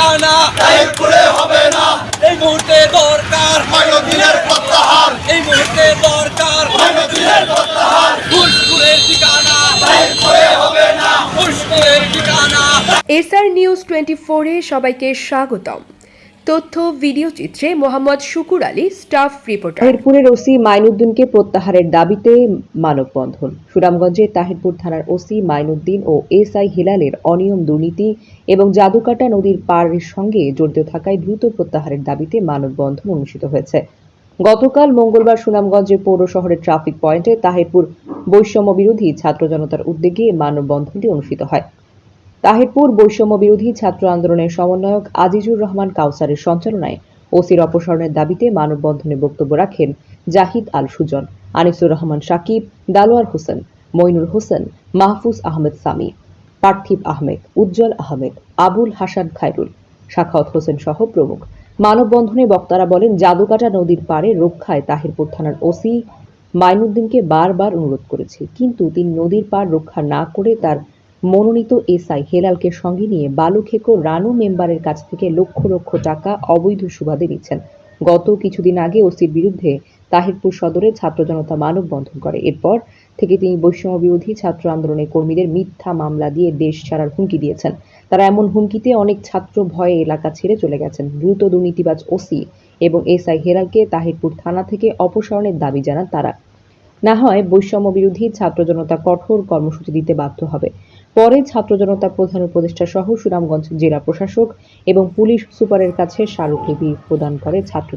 ঠিকানা তাহিরপুরে হবে না। এই মুহূর্তে দরকার। ময়নদিনের প্রত্যাহার। এই মুহূর্তে দরকার। ময়নদিনের প্রত্যাহার। ঠিকানা। তাহিরপুরে হবে না। ঠিকানা। এসআর নিউজ টোয়েন্টি ফোরে সবাইকে স্বাগতম। তথ্য ভিডিও চিত্রে মোহাম্মদ শুকুর আলী, স্টাফ রিপোর্টার। তাহিরপুরের ওসি মাইনুদ্দিনকে প্রত্যাহারের দাবিতে মানববন্ধন। সুনামগঞ্জে তাহিরপুর থানার ওসি মাইনুদ্দিন ও এসআই হিলালের অনিয়ম দুর্নীতি এবং জাদুকাটা নদীর পাড়ের সঙ্গে জড়িত থাকায় দ্রুত প্রত্যাহারের দাবিতে মানববন্ধন অনুষ্ঠিত হয়েছে। গতকাল মঙ্গলবার সুনামগঞ্জের পৌর শহরের ট্রাফিক পয়েন্টে তাহিরপুর বৈষম্য বিরোধী ছাত্র জনতার উদ্যোগে মানববন্ধনটি অনুষ্ঠিত হয়। তাহিরপুর বৈষম্য বিরোধী ছাত্র আন্দোলনের সমন্বয়ক আজিজুর রহমান কাউসারের সঞ্চালনায় ওসির অপসারণের দাবিতে মানববন্ধনে বক্তব্য রাখেন জাহিদ আল সুজন আনিসুর রহমান সাকিব, দালোয়ার হোসেন, মইনুল হোসেন, মাহফুজ আহমেদ সামি, পার্থিব আহমেদ, উজ্জ্বল আহমেদ, আবুল হাসান খায়রুল শাখাওয়াত হোসেন সহ প্রমুখ। মানববন্ধনে বক্তারা বলেন, জাদুকাটা নদীর পাড়ে রক্ষায় তাহিরপুর থানার ওসি মাইনুদ্দিনকে বারবার অনুরোধ করেছে, কিন্তু তিনি নদীর পাড় রক্ষা না করে তার মনোনীত এসআই হেলালকে সঙ্গে নিয়ে বালুখেকো রানু মেম্বারের কাছ থেকে লক্ষ লক্ষ টাকা অবৈধ সুবাদে নিচ্ছেন। গত কিছুদিন আগে ওসির বিরুদ্ধে তাহিরপুর সদরে ছাত্র জনতা মানববন্ধন করে। এরপর থেকে তিনি বৈষম্য বিরোধী ছাত্র আন্দোলনের কর্মীদের মিথ্যা মামলা দিয়ে দেশ ছাড়ার হুমকি দিয়েছেন। তারা এমন হুমকিতে অনেক ছাত্র ভয়ে এলাকা ছেড়ে চলে গেছেন। দ্রুত দুর্নীতিবাজ ওসি এবং এসআই হেরালকে তাহিরপুর থানা থেকে অপসারণের দাবি জানান তারা। না হয় বৈষম্য বিরোধী ছাত্র জনতা কঠোর কর্মসূচি দিতে বাধ্য হবে। পরে ছাত্র জনতা প্রধান উপদেষ্টা সহ সুনামগঞ্জ জেলা প্রশাসক এবং পুলিশ সুপারের কাছে স্মারকলিপি প্রদান করে ছাত্র